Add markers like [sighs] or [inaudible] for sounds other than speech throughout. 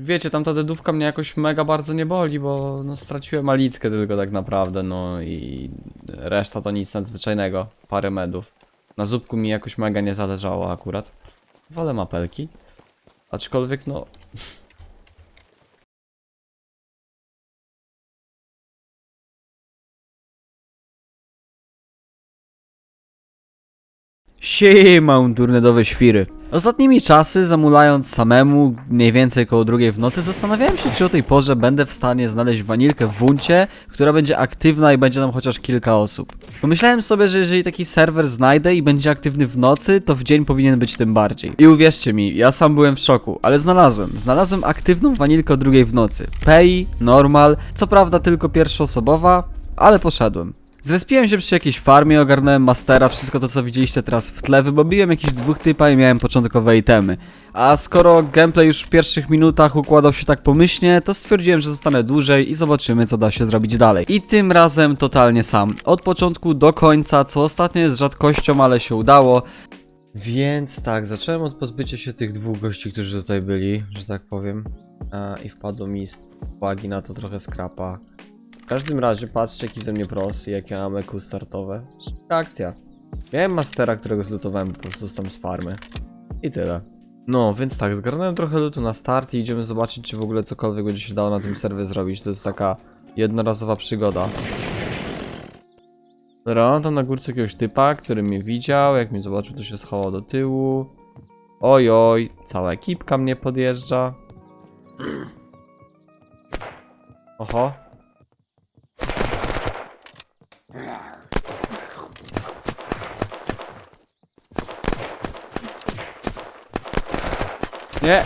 wiecie, tam ta dedówka mnie jakoś mega bardzo nie boli, bo no straciłem malickę tylko tak naprawdę, no i reszta to nic nadzwyczajnego, parę medów. Na zupku mi jakoś mega nie zależało akurat. Wolę mapelki. Aczkolwiek no... Siema, turnedowe świry. Ostatnimi czasy, zamulając samemu mniej więcej koło drugiej w nocy, zastanawiałem się, czy o tej porze będę w stanie znaleźć wanilkę w wuncie, która będzie aktywna i będzie nam chociaż kilka osób. Pomyślałem sobie, że jeżeli taki serwer znajdę i będzie aktywny w nocy, to w dzień powinien być tym bardziej. I uwierzcie mi, ja sam byłem w szoku, ale znalazłem. Znalazłem aktywną wanilkę o drugiej w nocy. Pay, normal, co prawda tylko pierwszoosobowa, ale poszedłem. Zrespiłem się przy jakiejś farmie, ogarnąłem mastera, wszystko to co widzieliście teraz w tle, wybobiłem jakichś dwóch typa i miałem początkowe itemy. A skoro gameplay już w pierwszych minutach układał się tak pomyślnie, to stwierdziłem, że zostanę dłużej i zobaczymy co da się zrobić dalej. I tym razem totalnie sam. Od początku do końca, co ostatnio jest rzadkością, ale się udało. Więc tak, zacząłem od pozbycia się tych dwóch gości, którzy tutaj byli, że tak powiem. A, I wpadło mi z uwagi na to trochę skrapa. Każdym razie patrzcie jaki ze mnie pros i jakie mam EQ startowe. Akcja. Miałem mastera, którego zlutowałem po prostu tam z farmy. I tyle. No, więc tak, zgarnąłem trochę lutu na start i idziemy zobaczyć, czy w ogóle cokolwiek będzie się dało na tym serwie zrobić. To jest taka jednorazowa przygoda. Dobra, mam tam na górce jakiegoś typa, który mnie widział, jak mnie zobaczył, to się schował do tyłu. Oj, oj, cała ekipka mnie podjeżdża. Oho. Nie!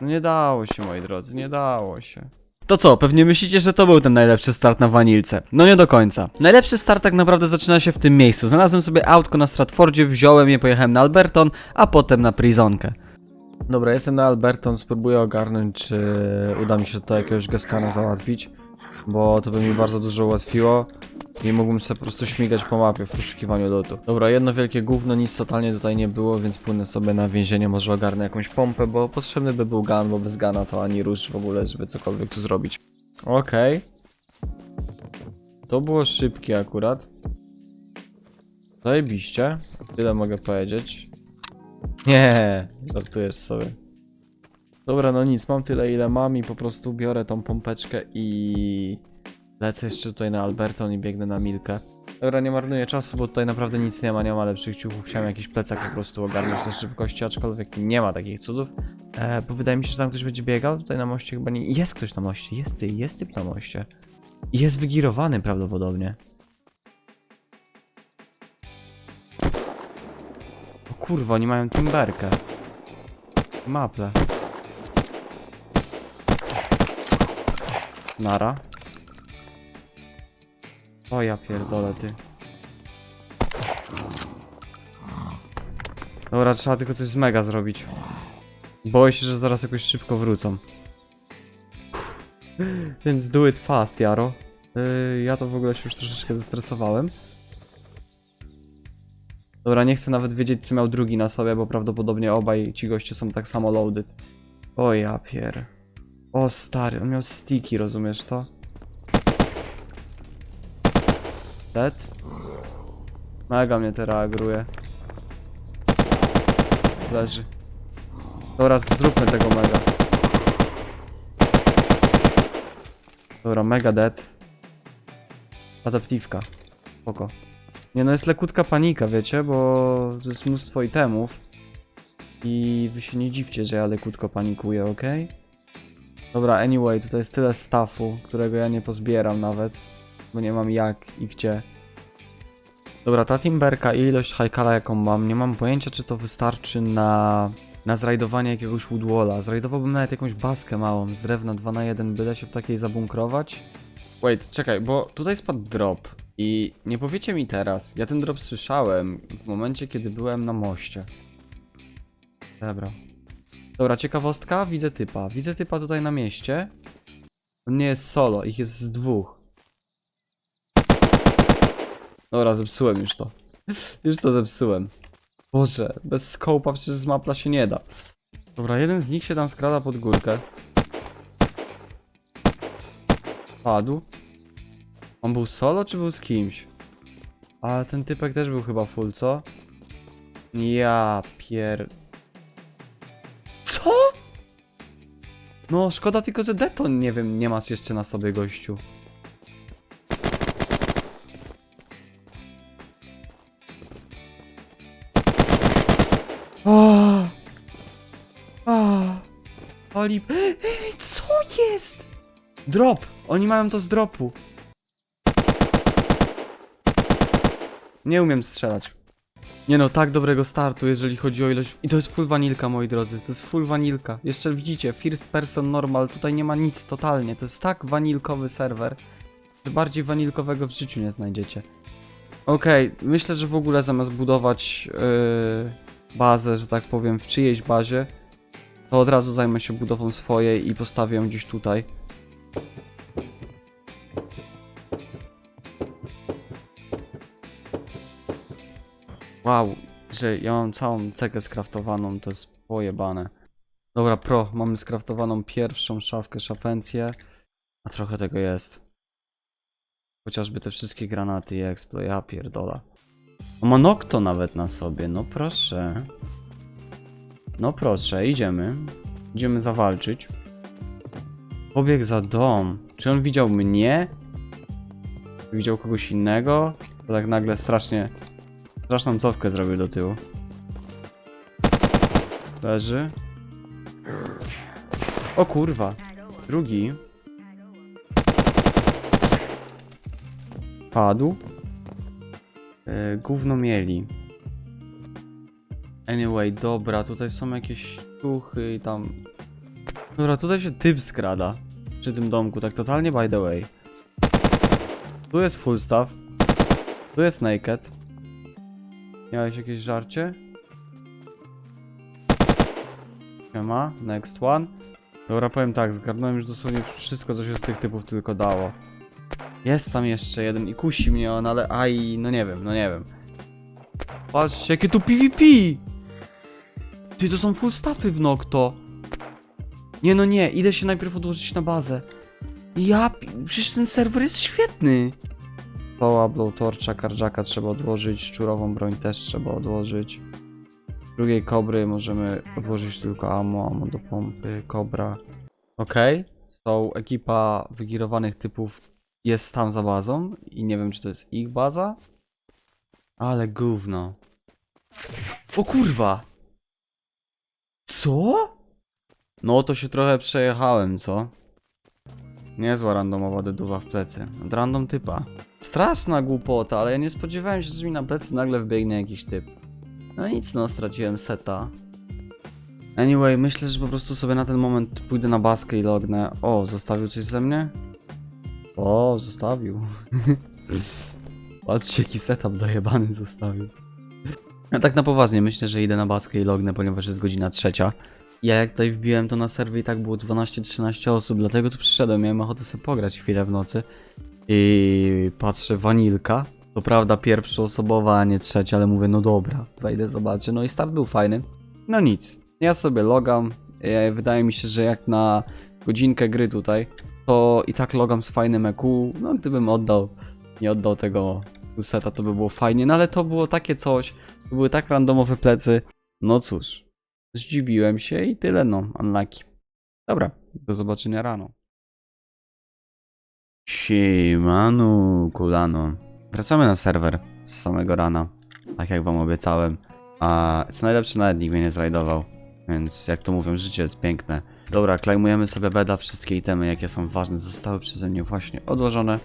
No nie dało się, moi drodzy, nie dało się. To co, pewnie myślicie, że to był ten najlepszy start na wanilce. No nie do końca. Najlepszy start tak naprawdę zaczyna się w tym miejscu. Znalazłem sobie autko na Stratfordzie, wziąłem je, pojechałem na Alberton, a potem na Prizonkę. Dobra, jestem na Alberton, spróbuję ogarnąć, czy uda mi się to jakiegoś gaskana załatwić, bo to by mi bardzo dużo ułatwiło i mógłbym sobie po prostu śmigać po mapie w poszukiwaniu lotu. Dobra, jedno wielkie gówno, nic totalnie tutaj nie było, więc płynę sobie na więzienie, może ogarnę jakąś pompę, bo potrzebny by był gun, bo bez gana to ani rusz w ogóle, żeby cokolwiek tu zrobić. Okej. To było szybkie akurat. Zajebiście. Tyle mogę powiedzieć. Nie, żartujesz sobie. Dobra, no nic, mam tyle ile mam i po prostu biorę tą pompeczkę i lecę jeszcze tutaj na Alberton i biegnę na Milkę. Dobra, nie marnuję czasu, bo tutaj naprawdę nic nie ma, nie ma lepszych ciuchów. Chciałem jakiś plecak po prostu ogarnąć na szybkości, aczkolwiek nie ma takich cudów. E, bo wydaje mi się, że tam ktoś będzie biegał. Tutaj na moście chyba nie... Jest ktoś na moście, jest ty, jest typ na moście. Jest wygirowany prawdopodobnie. Kurwa, oni mają timberkę. Maple. Nara. O ja pierdolę ty. Dobra, trzeba tylko coś z mega zrobić. Boję się, że zaraz jakoś szybko wrócą. Więc do it fast, Jaro. Yy, ja to w ogóle się już troszeczkę zestresowałem. Dobra, nie chcę nawet wiedzieć, co miał drugi na sobie, bo prawdopodobnie obaj ci goście są tak samo loaded. O ja pier. O stary, on miał sticky, rozumiesz to? Dead? Mega mnie teraz agruje. Leży. Dobra, zróbmy tego mega. Dobra, mega dead. Adaptywka. Spoko. Nie no, jest lekutka panika, wiecie, bo to jest mnóstwo itemów. I wy się nie dziwcie, że ja lekutko panikuję, ok? Dobra, anyway, tutaj jest tyle staffu, którego ja nie pozbieram nawet, bo nie mam jak i gdzie. Dobra, ta timberka i ilość hajkala jaką mam, nie mam pojęcia czy to wystarczy na, na zrajdowanie jakiegoś woodwalla. Zrajdowałbym nawet jakąś baskę małą z drewna 2 na 1 byle się w takiej zabunkrować. Wait, czekaj, bo tutaj spadł drop i nie powiecie mi teraz, ja ten drop słyszałem w momencie kiedy byłem na moście. Dobra. Dobra, ciekawostka, widzę typa. Widzę typa tutaj na mieście. On nie jest solo, ich jest z dwóch. Dobra, zepsułem już to. [laughs] Już to zepsułem. Boże, bez skołpa przecież z mapla się nie da. Dobra, jeden z nich się tam skrada pod górkę. Padł. On był solo, czy był z kimś? Ale ten typek też był chyba full, co? Ja pier... Co? No, szkoda tylko, że deton, nie wiem, nie masz jeszcze na sobie, gościu. O! O! Oli... Co jest? Drop! Oni mają to z dropu. Nie umiem strzelać. Nie no, tak dobrego startu, jeżeli chodzi o ilość... I to jest full vanilka, moi drodzy. To jest full vanilka. Jeszcze widzicie, first person normal, tutaj nie ma nic totalnie. To jest tak wanilkowy serwer, że bardziej wanilkowego w życiu nie znajdziecie. Okej, myślę, że w ogóle zamiast budować yy, bazę, że tak powiem, w czyjejś bazie, to od razu zajmę się budową swojej i postawię ją gdzieś tutaj. Wow, że ja mam całą cekę skraftowaną, to jest pojebane. Dobra, pro, mamy skraftowaną pierwszą szafkę, szafencję, a trochę tego jest. Chociażby te wszystkie granaty i explo, ja pierdola. O, ma Nocto nawet na sobie, no proszę. No proszę, idziemy. Idziemy zawalczyć. Pobiegł za dom. Czy on widział mnie? Widział kogoś innego? To tak nagle strasznie... Straszną cofkę zrobił do tyłu. Leży. O kurwa. Drugi. Padł. Yy, gówno mieli. Anyway, dobra, tutaj są jakieś tuchy i tam... Dobra, tutaj się typ skrada. Przy tym domku, tak totalnie by the way. Tu jest full staff. Tu jest naked. Miałeś jakieś żarcie? Nie ma. Next one. Dobra, powiem tak, zgarnąłem już dosłownie wszystko, co się z tych typów tylko dało. Jest tam jeszcze jeden i kusi mnie on, ale aj, no nie wiem, no nie wiem. Patrzcie, jakie tu PvP! Ty, to są full staffy w Nocto. Nie, no nie, idę się najpierw odłożyć na bazę. Ja, przecież ten serwer jest świetny. Poła, blowtorcha, karżaka trzeba odłożyć, szczurową broń też trzeba odłożyć. Drugiej kobry możemy odłożyć tylko ammo, ammo do pompy, kobra. Okej, so ekipa wygirowanych typów jest tam za bazą i nie wiem czy to jest ich baza. Ale gówno. O kurwa! Co? No to się trochę przejechałem, co? Niezła randomowa deduwa w plecy. Od random typa. Straszna głupota, ale ja nie spodziewałem się, że mi na plecy nagle wbiegnie jakiś typ. No nic, no, straciłem seta. Anyway, myślę, że po prostu sobie na ten moment pójdę na baskę i lognę. O, zostawił coś ze mnie? O, zostawił. [laughs] Patrzcie, jaki setup dojebany zostawił. Ja tak na poważnie myślę, że idę na baskę i lognę, ponieważ jest godzina trzecia. Ja jak tutaj wbiłem to na serwie i tak było 12-13 osób, dlatego tu przyszedłem, miałem ochotę sobie pograć chwilę w nocy. I patrzę, wanilka. To prawda pierwszoosobowa, a nie trzecia, ale mówię, no dobra, wejdę, zobaczę. No i start był fajny. No nic, ja sobie logam. Wydaje mi się, że jak na godzinkę gry tutaj, to i tak logam z fajnym EQ. No gdybym oddał, nie oddał tego seta, to by było fajnie. No ale to było takie coś, to były tak randomowe plecy. No cóż, zdziwiłem się i tyle no, unlucky. Dobra, do zobaczenia rano. Siemanu, kulano. Wracamy na serwer z samego rana, tak jak wam obiecałem. A co najlepsze, nawet nikt mnie nie zrajdował. Więc jak to mówią, życie jest piękne. Dobra, klejmujemy sobie beda, wszystkie itemy jakie są ważne zostały przeze mnie właśnie odłożone.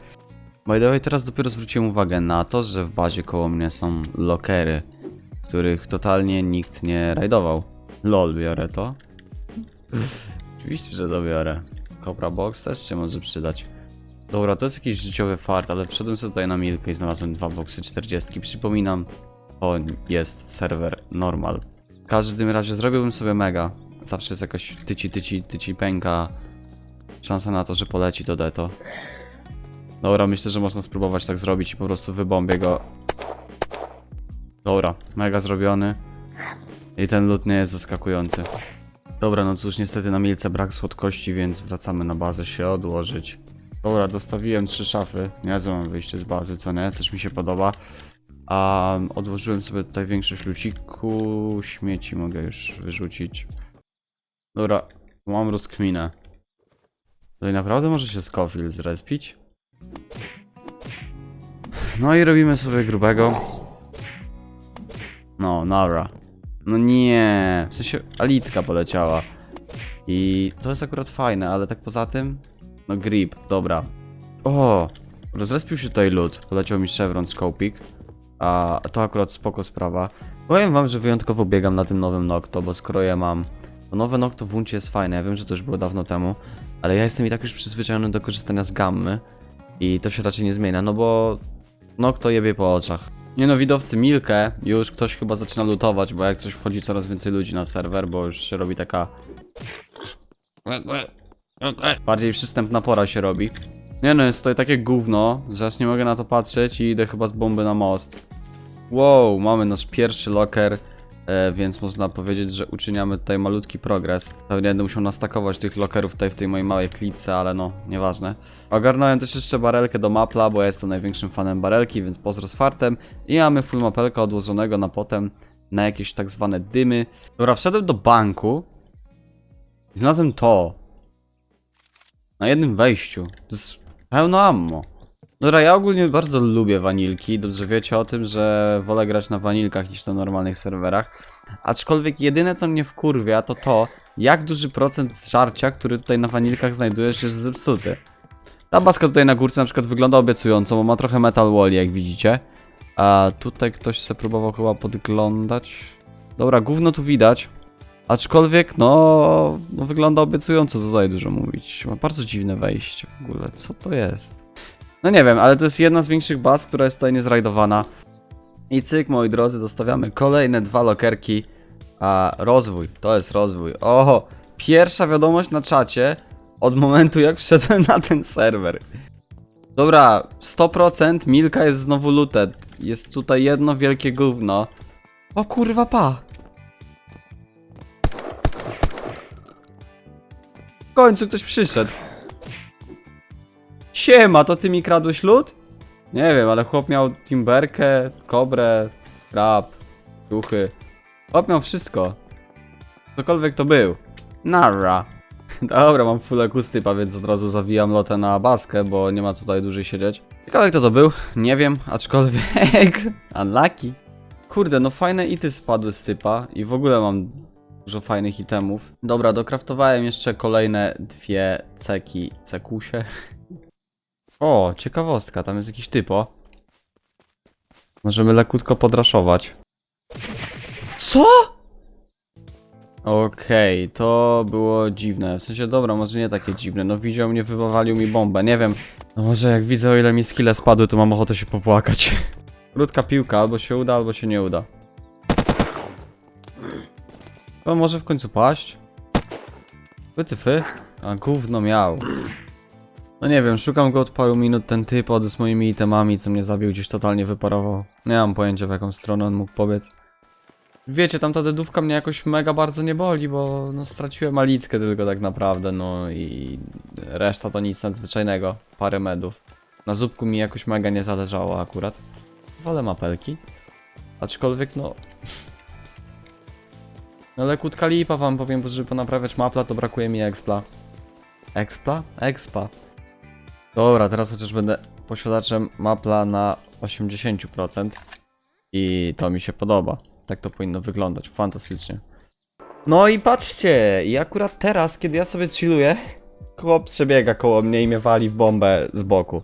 By the way, teraz dopiero zwróciłem uwagę na to, że w bazie koło mnie są lokery, których totalnie nikt nie rajdował. Lol, biorę to. Oczywiście, że to biorę. Cobra Box też się może przydać. Dobra, to jest jakiś życiowy fart, ale wszedłem sobie tutaj na milkę i znalazłem dwa boxy 40. Przypominam, to jest serwer normal. W każdym razie zrobiłbym sobie mega. Zawsze jest jakaś tyci, tyci, tyci pęka. Szansa na to, że poleci to deto. Dobra, myślę, że można spróbować tak zrobić i po prostu wybombię go. Dobra, mega zrobiony. I ten lód nie jest zaskakujący. Dobra, no cóż, niestety na milce brak słodkości, więc wracamy na bazę się odłożyć. Dobra, dostawiłem trzy szafy. Niezłe wyjście z bazy, co nie? Też mi się podoba. A odłożyłem sobie tutaj większość luciku. Śmieci mogę już wyrzucić. Dobra, mam rozkminę. Tutaj naprawdę może się Scofield zrespić? No i robimy sobie grubego. No, nara. No nie, w sensie Alicka poleciała. I to jest akurat fajne, ale tak poza tym... No grip, dobra. O, rozrespił się tutaj lód. Poleciał mi Chevron Scopik. A to akurat spoko sprawa. Powiem wam, że wyjątkowo biegam na tym nowym Nocto, bo skoro mam... To nowe Nocto w Uncie jest fajne, ja wiem, że to już było dawno temu. Ale ja jestem i tak już przyzwyczajony do korzystania z gammy. I to się raczej nie zmienia, no bo... Nocto jebie po oczach. Nie no, widowcy Milkę już ktoś chyba zaczyna lutować, bo jak coś wchodzi coraz więcej ludzi na serwer, bo już się robi taka... Bardziej przystępna pora się robi. Nie no, jest tutaj takie gówno, że aż nie mogę na to patrzeć i idę chyba z bomby na most. Wow, mamy nasz pierwszy locker, więc można powiedzieć, że uczyniamy tutaj malutki progres. Pewnie będę musiał nastakować tych lockerów tutaj w tej mojej małej klitce, ale no, nieważne. Ogarnąłem też jeszcze barelkę do mapla, bo ja jestem największym fanem barelki, więc pozdro z fartem. I mamy full mapelka odłożonego na potem na jakieś tak zwane dymy. Dobra, wszedłem do banku i znalazłem to. Na jednym wejściu. To jest pełno ammo. Dobra, ja ogólnie bardzo lubię wanilki. Dobrze wiecie o tym, że wolę grać na wanilkach niż na normalnych serwerach. Aczkolwiek jedyne co mnie wkurwia to to, jak duży procent żarcia, który tutaj na wanilkach znajdujesz jest zepsuty. Ta baska tutaj na górce na przykład wygląda obiecująco, bo ma trochę metal wall, jak widzicie. A tutaj ktoś se próbował chyba podglądać. Dobra, gówno tu widać. Aczkolwiek, no, no wygląda obiecująco tutaj dużo mówić. Ma bardzo dziwne wejście w ogóle. Co to jest? No nie wiem, ale to jest jedna z większych baz, która jest tutaj niezrajdowana. I cyk, moi drodzy, dostawiamy kolejne dwa lokerki. A rozwój, to jest rozwój. Oho, pierwsza wiadomość na czacie od momentu jak [laughs] wszedłem na ten serwer. Dobra, 100% Milka jest znowu looted. Jest tutaj jedno wielkie gówno. O kurwa pa. W końcu ktoś przyszedł. Siema, to ty mi kradłeś lód? Nie wiem, ale chłop miał timberkę, kobrę, scrap, duchy. Chłop miał wszystko. Cokolwiek to był. Nara. [laughs] Dobra, mam full akustypa, więc od razu zawijam lotę na baskę, bo nie ma co tutaj dłużej siedzieć. Ciekawe kto to był, nie wiem, aczkolwiek... [laughs] Unlucky. Kurde, no fajne ity spadły z typa i w ogóle mam dużo fajnych itemów. Dobra, dokraftowałem jeszcze kolejne dwie ceki, cekusie. [laughs] O, ciekawostka, tam jest jakiś typo. Możemy lekutko podraszować. Co? Okej, to było dziwne. W sensie, dobra, może nie takie dziwne. No widział mnie, wywalił mi bombę. Nie wiem. No może jak widzę, o ile mi skille spadły, to mam ochotę się popłakać. [laughs] Krótka piłka, albo się uda, albo się nie uda. To może w końcu paść? Wytyfy? A gówno miał. No nie wiem, szukam go od paru minut, ten typ od z moimi itemami, co mnie zabił, gdzieś totalnie wyparował. Nie mam pojęcia w jaką stronę on mógł pobiec. Wiecie, tam ta dedówka mnie jakoś mega bardzo nie boli, bo no straciłem malickę tylko tak naprawdę, no i reszta to nic nadzwyczajnego. Parę medów. Na zupku mi jakoś mega nie zależało akurat. Wolę mapelki. Aczkolwiek no... [laughs] No lekutka lipa wam powiem, bo żeby ponaprawiać mapla to brakuje mi expla. Expla? Expa. Dobra, teraz chociaż będę posiadaczem mapla na 80%. I to mi się podoba. Tak to powinno wyglądać. Fantastycznie. No i patrzcie, i akurat teraz, kiedy ja sobie chilluję, chłop przebiega koło mnie i mnie wali w bombę z boku.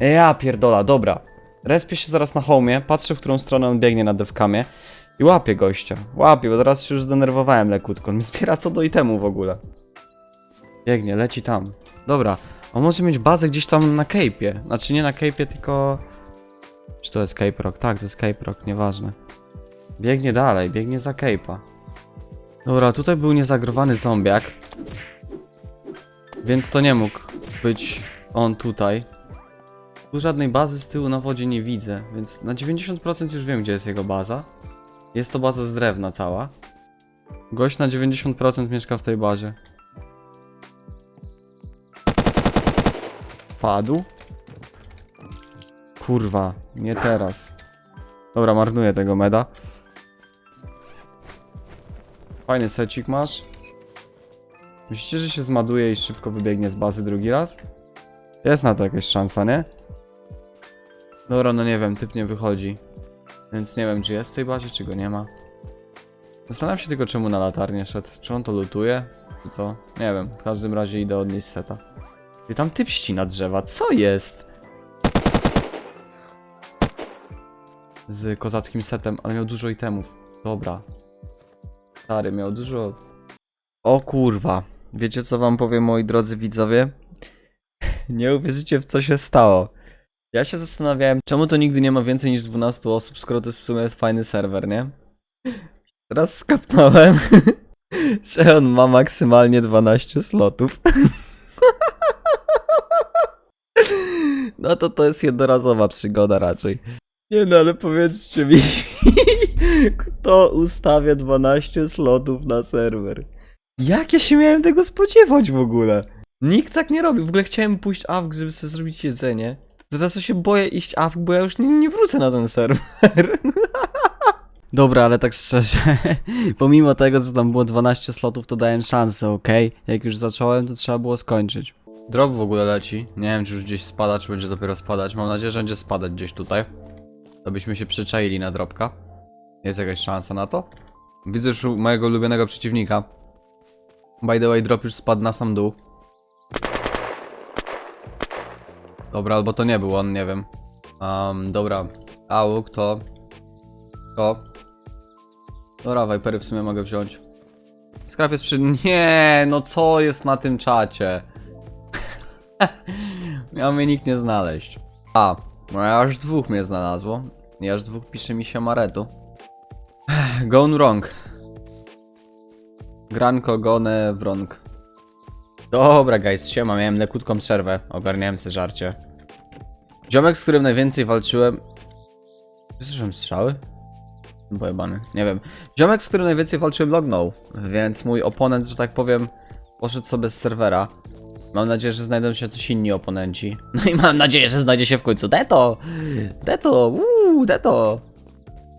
Ja pierdola, dobra. Respię się zaraz na homie, patrzę w którą stronę on biegnie na devkamie i łapię gościa. Łapię, bo teraz się już zdenerwowałem lekutko. On mi zbiera co do itemu w ogóle. Biegnie, leci tam. Dobra, on może mieć bazę gdzieś tam na Cape'ie. Znaczy nie na Cape'ie, tylko... Czy to jest Cape Rock? Tak, to jest Cape Rock, nieważne. Biegnie dalej, biegnie za Cape'a. Dobra, tutaj był niezagrowany zombiak. Więc to nie mógł być on tutaj. Tu żadnej bazy z tyłu na wodzie nie widzę, więc na 90% już wiem, gdzie jest jego baza. Jest to baza z drewna cała. Gość na 90% mieszka w tej bazie. Padł? Kurwa, nie teraz. Dobra, marnuję tego meda. Fajny secik masz. Myślicie, że się zmaduje i szybko wybiegnie z bazy drugi raz? Jest na to jakaś szansa, nie? Dobra, no nie wiem, typ nie wychodzi. Więc nie wiem, czy jest w tej bazie, czy go nie ma. Zastanawiam się tylko, czemu na latarnię szedł. Czy on to lutuje? Czy co? Nie wiem. W każdym razie idę odnieść seta. I tam typ ścina drzewa. Co jest? Z kozackim setem, ale miał dużo itemów. Dobra. Stary, miał dużo... O kurwa. Wiecie co wam powiem, moi drodzy widzowie? [laughs] Nie uwierzycie w co się stało. Ja się zastanawiałem, czemu to nigdy nie ma więcej niż 12 osób, skoro to jest w sumie fajny serwer, nie? Teraz skapnąłem, [laughs] że on ma maksymalnie 12 slotów. [laughs] No to to jest jednorazowa przygoda raczej. Nie no, ale powiedzcie mi, [laughs] kto ustawia 12 slotów na serwer? Jak ja się miałem tego spodziewać w ogóle? Nikt tak nie robi. W ogóle chciałem pójść AWK, żeby sobie zrobić jedzenie. Teraz się boję iść AWK, bo ja już nie, nie wrócę na ten serwer. [laughs] Dobra, ale tak szczerze, [laughs] pomimo tego, że tam było 12 slotów, to dałem szansę, ok? Jak już zacząłem, to trzeba było skończyć. Drop w ogóle leci. Nie wiem, czy już gdzieś spada, czy będzie dopiero spadać. Mam nadzieję, że będzie spadać gdzieś tutaj. To byśmy się przyczaili na dropka. Jest jakaś szansa na to? Widzę już mojego ulubionego przeciwnika. By the way, drop już spadł na sam dół. Dobra, albo to nie był on, nie wiem. Um, dobra. Auk to... To... Dobra, Vipery w sumie mogę wziąć. Skrap jest przy... Nie, no co jest na tym czacie? [laughs] Miał mnie nikt nie znaleźć. A, no aż dwóch mnie znalazło. I aż dwóch pisze mi się Maretu. [sighs] Gone wrong. Granko gone wrong. Dobra, guys, siema, miałem lekutką przerwę. Ogarniałem sobie żarcie. Ziomek, z którym najwięcej walczyłem... Słyszałem strzały? Pojebany, nie wiem. Ziomek, z którym najwięcej walczyłem, lognął. Więc mój oponent, że tak powiem, poszedł sobie z serwera. Mam nadzieję, że znajdą się coś inni oponenci. [laughs] No i mam nadzieję, że znajdzie się w końcu Deto! Deto! Uuu, Deto!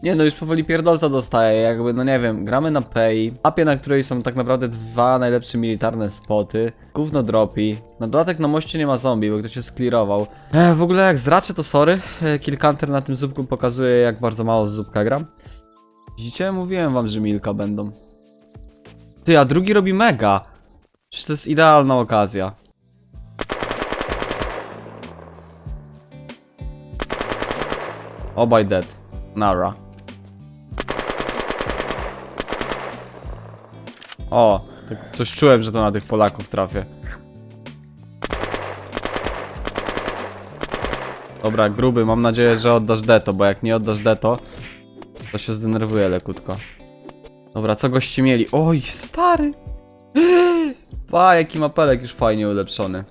Nie no, już powoli pierdolca dostaję, jakby, no nie wiem, gramy na Pay, mapie, na której są tak naprawdę dwa najlepsze militarne spoty, gówno dropi, na dodatek na moście nie ma zombie, bo ktoś się sklirował. E, w ogóle jak zraczę to sorry, e, Killcounter na tym zupku pokazuje jak bardzo mało z zupka gram. Widzicie? Mówiłem wam, że milka będą. Ty, a drugi robi mega! Przecież to jest idealna okazja. Obaj dead. Nara. O, tak coś czułem, że to na tych Polaków trafię. Dobra, gruby, mam nadzieję, że oddasz deto, bo jak nie oddasz deto, to się zdenerwuję lekutko. Dobra, co goście mieli? Oj, stary! Pa, jaki mapelek już fajnie ulepszony.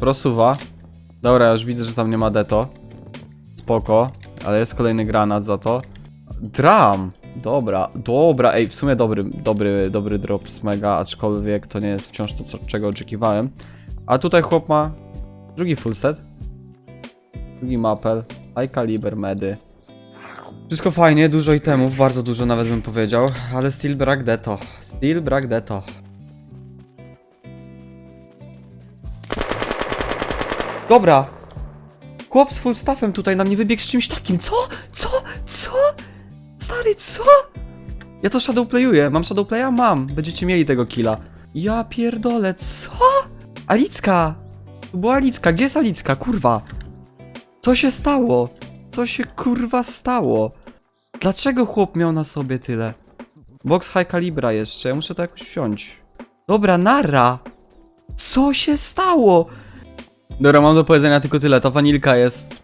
Prosuwa. Dobra, już widzę, że tam nie ma deto. Spoko, ale jest kolejny granat za to. Dram! Dobra, dobra, ej, w sumie dobry, dobry, dobry drop z mega, aczkolwiek to nie jest wciąż to, co, czego oczekiwałem. A tutaj chłop ma drugi full set. Drugi mapel, high caliber medy. Wszystko fajnie, dużo itemów, bardzo dużo nawet bym powiedział, ale still brak deto. Still brak deto. Dobra! Chłop z full staffem tutaj na mnie wybiegł z czymś takim. Co? Co? Co? Stary, co? Ja to shadowplayuję. Mam shadowplaya? Mam. Będziecie mieli tego killa. Ja pierdolę, co? Alicka! To była Alicka. Gdzie jest Alicka? Kurwa. Co się stało? Co się kurwa stało? Dlaczego chłop miał na sobie tyle? Box high calibra jeszcze. Ja muszę to jakoś wziąć. Dobra, nara! Co się stało? Dobra, mam do powiedzenia tylko tyle. Ta wanilka jest.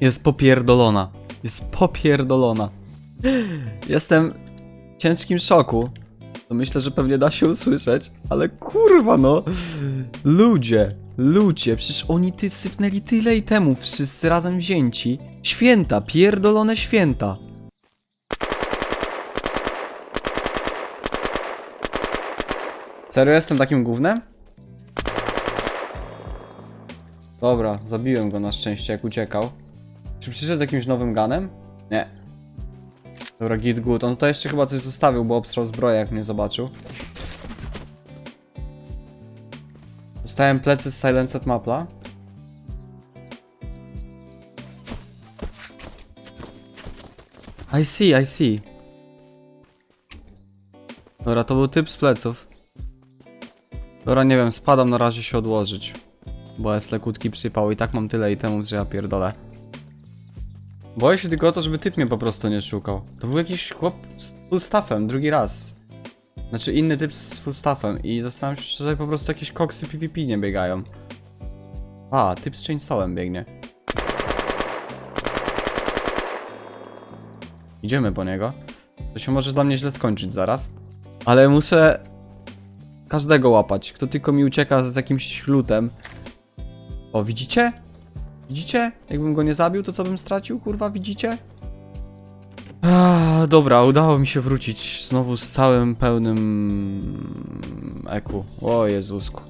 Jest popierdolona. Jest popierdolona. Jestem w ciężkim szoku. To myślę, że pewnie da się usłyszeć, ale kurwa no. Ludzie, Ludzie, przecież oni ty sypnęli tyle i temu wszyscy razem wzięci. Święta, pierdolone święta. Serio jestem takim głównym? Dobra, zabiłem go na szczęście jak uciekał. Czy przyszedł z jakimś nowym ganem? Nie. Dobra, git good. On to jeszcze chyba coś zostawił, bo obstrał zbroję jak mnie zobaczył. Dostałem plecy z Silenced Mapla. I see, I see. Dobra, to był typ z pleców. Dobra, nie wiem, spadam na razie się odłożyć. Bo jest lekutki przypał i tak mam tyle itemów, że ja pierdolę. Boję się tylko o to, żeby typ mnie po prostu nie szukał. To był jakiś chłop z full staffem, drugi raz. Znaczy inny typ z full staffem i zastanawiam się, czy tutaj po prostu jakieś koksy PvP nie biegają. A, typ z chainsawem biegnie. Idziemy po niego. To się może dla mnie źle skończyć zaraz. Ale muszę każdego łapać. Kto tylko mi ucieka z jakimś lutem. O, widzicie? Widzicie? Jakbym go nie zabił, to co bym stracił? Kurwa, widzicie? Ah, dobra, udało mi się wrócić znowu z całym pełnym eku. O Jezusku.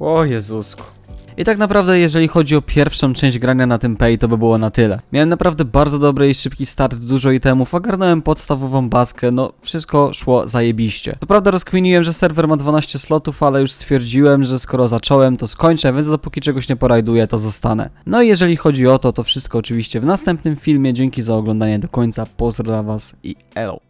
O Jezusku. I tak naprawdę, jeżeli chodzi o pierwszą część grania na tym pay, to by było na tyle. Miałem naprawdę bardzo dobry i szybki start, dużo itemów, ogarnąłem podstawową baskę, no wszystko szło zajebiście. Co prawda rozkminiłem, że serwer ma 12 slotów, ale już stwierdziłem, że skoro zacząłem, to skończę, więc dopóki czegoś nie porajduję, to zostanę. No i jeżeli chodzi o to, to wszystko oczywiście w następnym filmie. Dzięki za oglądanie do końca, pozdro dla was i elo.